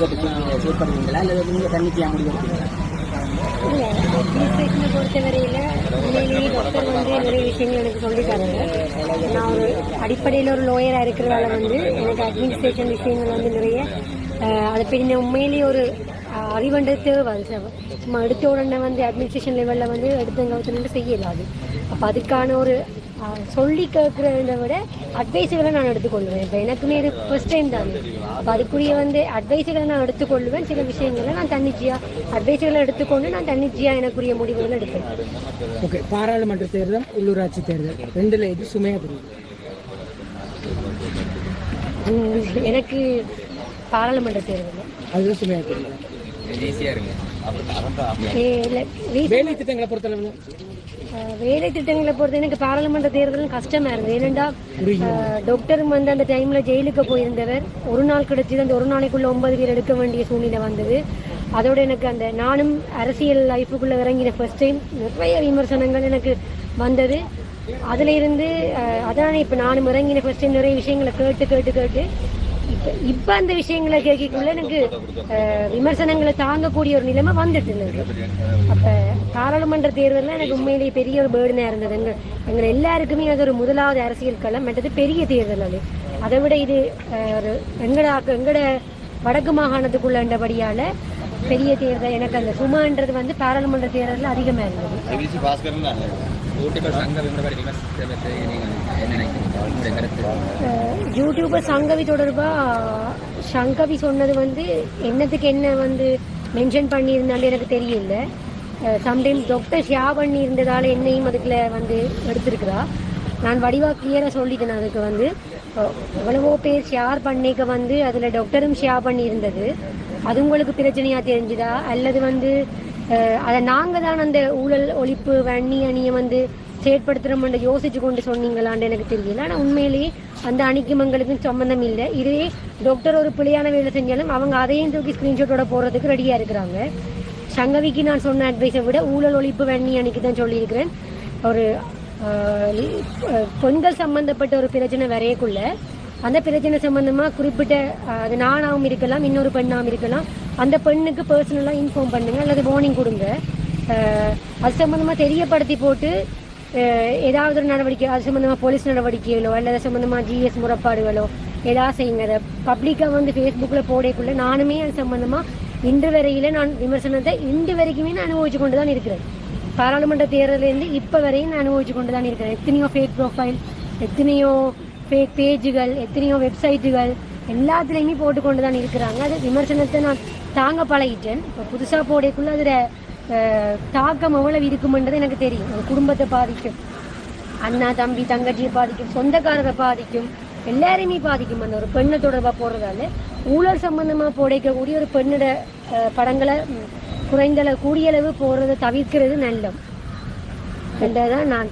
கேட்டு செயற்படுவீங்களா அல்லது நீங்கள் தன்னிச்சையாக முடிவெடுப்பீங்களா பொறுத்தவரையில் உண்மையிலேயே டாக்டர் வந்து நிறைய விஷயங்கள் எனக்கு சொல்லி நான் ஒரு அடிப்படையில் ஒரு லோயராக இருக்கிறதால வந்து எனக்கு அட்மினிஸ்ட்ரேஷன் விஷயங்கள் வந்து நிறைய அதை பற்றி உண்மையிலேயே ஒரு அஹ், அறிவண்டது தேவை சும்மா எடுத்த உடனே வந்து அட்மினிஸ்ட்ரேஷன் லெவலில் வந்து எடுத்தவங்க செய்யலாது அப்போ அதுக்கான ஒரு சொல்லி கேட்குறத விட அட்வைஸுகளை நான் எடுத்துக்கொள்வேன். இப்போ எனக்குமே இது ஃபர்ஸ்ட் டைம் தான். அப்போ அதுக்குரிய வந்து அட்வைஸுகளை நான் எடுத்துக்கொள்வேன். சில விஷயங்களை நான் தன்னிச்சையாக அட்வைஸுகளை எடுத்துக்கொண்டு நான் தன்னிச்சையாக எனக்குரிய முடிவுகளை எடுப்பேன். ஓகே பாராளுமன்ற தேர்தல் உள்ளூராட்சி தேர்தல். ரெண்டுல எது சுமையா தெரியுது உம், எனக்கு பாராளுமன்ற தேர்தல். அதுதான் சுமையா தெரியுது ஏ- இல்ல, ரீ- வேலை திட்டங்களை பொறுத்தளவு? அஹ், வேலை திட்டங்களை பொறுத்த எனக்கு பாராளுமன்ற தேர்தலும் கஷ்டமா இருந்தது அஹ், டாக்டரும் வந்து அந்த டைம்ல ஜெயிலுக்கு போயிருந்தவர். ஒரு நாள் கிடைச்சது அந்த ஒரு நாளைக்குள்ள ஒன்பது பேர் எடுக்க வேண்டிய சூழ்நிலை வந்தது. அதோட எனக்கு அந்த நானும் அரசியல் லைஃபுக்குள்ள இறங்கின ஃபர்ஸ்ட் டைம் நிறைய விமர்சனங்கள் எனக்கு வந்தது. அதுல இருந்து அதான் இப்ப நானும் இறங்கின ஃபர்ஸ்ட் டைம் நிறைய விஷயங்களை கேட்டு கேட்டு கேட்டு இப்போ இப்போ அந்த விஷயங்களை கேட்கக்குள்ள எனக்கு விமர்சனங்களை தாங்கக்கூடிய ஒரு நிலைமை வந்துட்டு எனக்கு அப்போ பாராளுமன்ற தேர்தலில் எனக்கு உண்மையிலேயே பெரிய ஒரு பேர்டனாக இருந்தது. எங்கள் எங்க எல்லாருக்குமே அது ஒரு முதலாவது அரசியல் களம். மற்றது பெரிய தேர்தல் அது. அதை விட இது ஒரு எங்கட எங்கட வடக்கு மாகாணத்துக்குள்ளபடியால பெரிய தேர்தல். எனக்கு அந்த சுமான்றது வந்து பாராளுமன்ற தேர்தலில் அதிகமா இருந்தது. யூடியூபர் சங்கவி தொடர்பா சங்கவி சொன்னது வந்து என்னத்துக்கு என்ன வந்து மென்ஷன் பண்ணியிருந்தாலும் எனக்கு தெரியல. சம்டைம்ஸ் டாக்டர் ஷியா பண்ணியிருந்ததால என்னையும் அதுக்குள்ள வந்து எடுத்திருக்கிறா. நான் வடிவா கிளியராக சொல்லிட்டேன் அதுக்கு வந்து. எவ்வளவோ பேர் ஷேர் பண்ணிக்க வந்து அதில் டாக்டரும் ஷேர் பண்ணியிருந்தது. அது உங்களுக்கு பிரச்சனையா தெரிஞ்சுதா? அல்லது வந்து அதை நாங்கள் தான் அந்த ஊழல் ஒழிப்பு வன்னி அணியை வந்து செயற்படுத்துகிறோம்னு யோசிச்சு கொண்டு சொன்னீங்களான்னு எனக்கு தெரியல. ஆனால் உண்மையிலேயே அந்த அணிக்கும் எங்களுக்கும் சம்மந்தம் இல்லை. இதே டாக்டர் ஒரு பிள்ளையான வேலை செஞ்சாலும் அவங்க அதையும் தூக்கி ஸ்க்ரீன்ஷாட்டோட போடுறதுக்கு ரெடியாக இருக்கிறாங்க. சங்கவிக்கு நான் சொன்ன அட்வைஸை விட ஊழல் ஒழிப்பு வன்னி அணிக்கு தான் சொல்லியிருக்கிறேன். ஒரு பெண்கள் சம்பந்தப்பட்ட ஒரு பிரச்சனை வரையக்குள்ள அந்த பிரச்சனை சம்பந்தமா குறிப்பிட்ட அது நானாகவும் இருக்கலாம் இன்னொரு பெண்ணாகவும் இருக்கலாம். அந்த பெண்ணுக்கு பர்சனலாக இன்ஃபார்ம் பண்ணுங்க அல்லது வார்னிங் கொடுங்க. அது சம்பந்தமா தெரியப்படுத்தி போட்டு ஏதாவது ஒரு நடவடிக்கை அது சம்பந்தமா போலீஸ் நடவடிக்கைகளோ அல்லது சம்பந்தமா ஜிஎஸ் முறைப்பாடுகளோ ஏதாவது செய்யுங்க. அதை பப்ளிக்காக வந்து ஃபேஸ்புக்கில் போடக்குள்ள நானுமே அது சம்பந்தமா இன்று வரையில நான் விமர்சனத்தை இன்று வரைக்குமே நான் அனுபவிச்சு கொண்டு தான் இருக்கிறேன். பாராளுமன்ற தேர்தலேருந்து இப்போ வரையும் நான் அனுபவிச்சு கொண்டு தான் இருக்கிறேன். எத்தனையோ ஃபேக் ப்ரொஃபைல் எத்தனையோ ஃபேக் பேஜுகள் எத்தனையோ வெப்சைட்டுகள் எல்லாத்துலேயுமே போட்டு கொண்டு தான் இருக்கிறாங்க. அது விமர்சனத்தை நான் தாங்க பழகிட்டேன். இப்போ புதுசாக போடக்குள்ள அதில் தாக்கம் எவ்வளவு இருக்குமென்றது எனக்கு தெரியும். ஒரு குடும்பத்தை பாதிக்கும் அண்ணா தம்பி தங்கச்சியை பாதிக்கும் சொந்தக்காரரை பாதிக்கும் எல்லாரையுமே பாதிக்கும். அந்த ஒரு பெண்ணை தொடர்பாக போடுறதால ஊழல் சம்பந்தமாக போடைக்கக்கூடிய ஒரு பெண்ணோட படங்களை ம், குறைந்தளவு கூடிய அளவு போடுறதை தவிர்க்கிறது நல்லம். என்றதான் நான்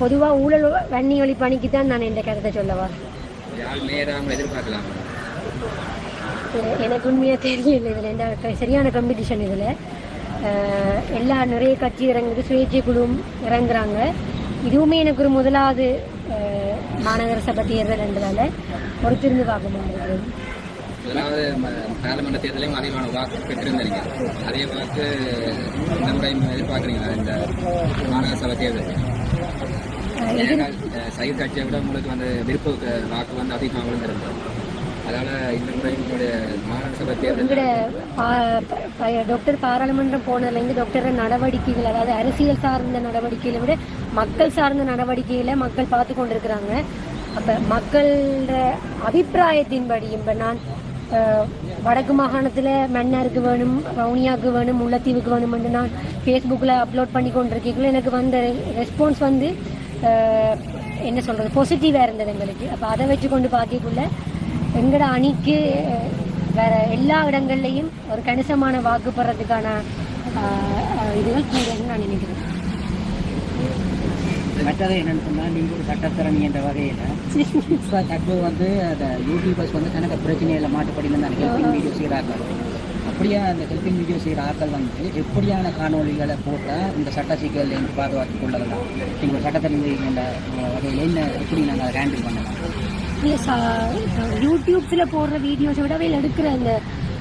பொதுவாக ஊழல் வன்னி ஒளி பணிக்கு தான் நான் இந்த கருத்தை சொல்லவா. எனக்கு உண்மையாக தெரியல இதில். இந்த சரியான காம்படிஷன் இதில். எல்லா நிறைய கட்சி இறங்குது சுயேட்சை குழுவும் இறங்குறாங்க. இதுவுமே எனக்கு ஒரு முதலாவது மாநகர சபை தேர்தல் என்றதால பொறுத்திருந்து பார்க்க முடியாது முதலாவது பாராளுமன்ற தேர்தலையும் அதிகமான வாக்கு பெற்றிருந்தீங்க. அதே வாக்கு இந்த முறையும் எதிர்பார்க்குறீங்களா இந்த மாநகர சபை தேர்தல் சைடு கட்சியை விட உங்களுக்கு வந்து விருப்ப வாக்கு வந்து அதிகமாக விழுந்திருந்தது அதனால இந்த முறை உங்களுடைய மாநகர சபை தேர்தல் எங்களோட பா- ப- ப- டாக்டர் பாராளுமன்றம் போனதுலேருந்து டாக்டர் நடவடிக்கைகள் அதாவது அரசியல் சார்ந்த நடவடிக்கைகளை விட மக்கள் சார்ந்த நடவடிக்கைகளை மக்கள் பார்த்து கொண்டிருக்கிறாங்க. அப்போ மக்களோட அபிப்பிராயத்தின்படி இப்போ நான் வடக்கு மாகாணத்தில் மன்னாருக்கு வேணும் வவுனியாவுக்கு வேணும் முல்லைத்தீவுக்கு வேணும் என்று நான் ஃபேஸ்புக்கில் அப்லோட் பண்ணி கொண்டிருக்கீங்களோ எனக்கு வந்த ரெஸ்பான்ஸ் வந்து என்ன சொல்கிறது பாசிட்டிவாக இருந்தது எங்களுக்கு. அப்போ அதை வச்சு கொண்டு பார்க்கக்குள்ள எங்களோட அணிக்கு வேற எல்லா இடங்கள்லையும் ஒரு கணிசமான வாக்கு பெறதுக்கான இதுகள் கூடுன்னு நான் நினைக்கிறேன். மற்றது என்னன்னு சொன்னால் நீங்கள் ஒரு சட்டத்திறனி என்ற வகையில். இப்போ தற்போது வந்து அந்த யூடியூபர்ஸ் வந்து தனக்கு பிரச்சனையில் மாட்டுப்படியில் தான் ஹெல்பிங் வீடியோ செய்கிறார்கள் அப்படியே அந்த ஹெல்பிங் வீடியோ செய்கிற ஆட்கள் வந்து எப்படியான காணொளிகளை போட்டால் இந்த சட்ட சிக்கல்லேருந்து பாதுகாத்துக் கொள்ளலாம்? நீங்கள் ஒரு சட்டத்திறனி என்ற வகையில் என்ன எப்படி நாங்கள் அதை ஹேண்டில் பண்ணலாம்? யூடியூப்ஸில் போடுற வீடியோஸை விட அவையில் எடுக்கிற அந்த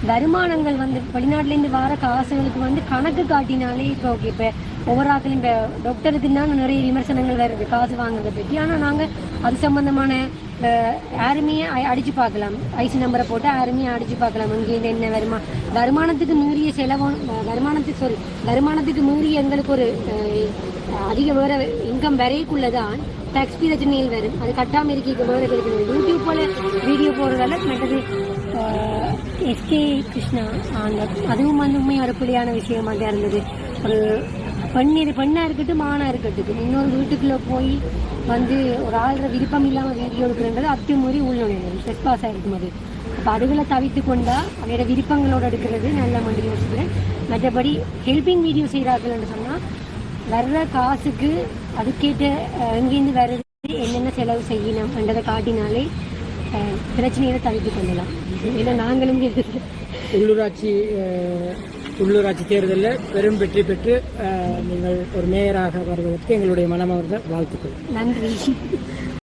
வருமானங்கள் வந்து வெளிநாட்டிலேருந்து வர காசுகளுக்கு வந்து கணக்கு காட்டினாலே இப்போ ஓகே இப்போ ஒவ்வொரு ஆக்கள் இப்போ டாக்டருக்கு தான் நிறைய விமர்சனங்கள் வருது காசு வாங்குறதை பற்றி ஆனால் நாங்கள் அது சம்மந்தமான யாருமே அ- பார்க்கலாம். ஐசி நம்பரை போட்டு யாருமே அடித்து பார்க்கலாம். இங்கேருந்து என்ன வருமா? வருமானத்துக்கு மீறிய செலவும் வருமானத்துக்கு சாரி வருமானத்துக்கு மீறிய எங்களுக்கு ஒரு அதிக வேற இன்கம் வரைக்குள்ளதான் டேக்ஸ் பிரச்சனையில் வரும். அது கட்டாம இருக்க வேற யூடியூப் போல வீடியோ போடுறதால மற்றது எஸ்கே கிருஷ்ணா அந்த அதுவும் வந்து உண்மை அறுப்படியான விஷயமா தான் இருந்தது. ஒரு பெண் இது பெண்ணா இருக்கட்டும் ஆணா இருக்கட்டும். இன்னொரு வீட்டுக்குள்ளே போய் வந்து ஒரு ஆள்ற விருப்பம் இல்லாமல் வீடியோ எடுக்கிறன்றது அத்துமுறை உள்நுழைவு ஸ்ட்ரெஸ் பாஸ் அது. அப்போ அதுகளை தவித்து கொண்டா வேற விருப்பங்களோடு எடுக்கிறது நல்ல மாதிரி யோசிக்கிறேன். மற்றபடி ஹெல்பிங் வீடியோ செய்கிறார்கள்னு சொன்னால் வர்ற காசுக்கு அதுக்கேற்ற எங்கேருந்து வர்றது என்னென்ன செலவு செய்யணும் என்றதை காட்டினாலே பிரச்சனைகளை தவிர்த்து கொள்ளலாம். ஏன்னா நாங்களும் உள்ளூராட்சி உள்ளூராட்சி தேர்தலில் பெரும் வெற்றி பெற்று நீங்கள் ஒரு மேயராக வருவதற்கு எங்களுடைய மனமார்ந்த வாழ்த்துக்கள். நன்றி.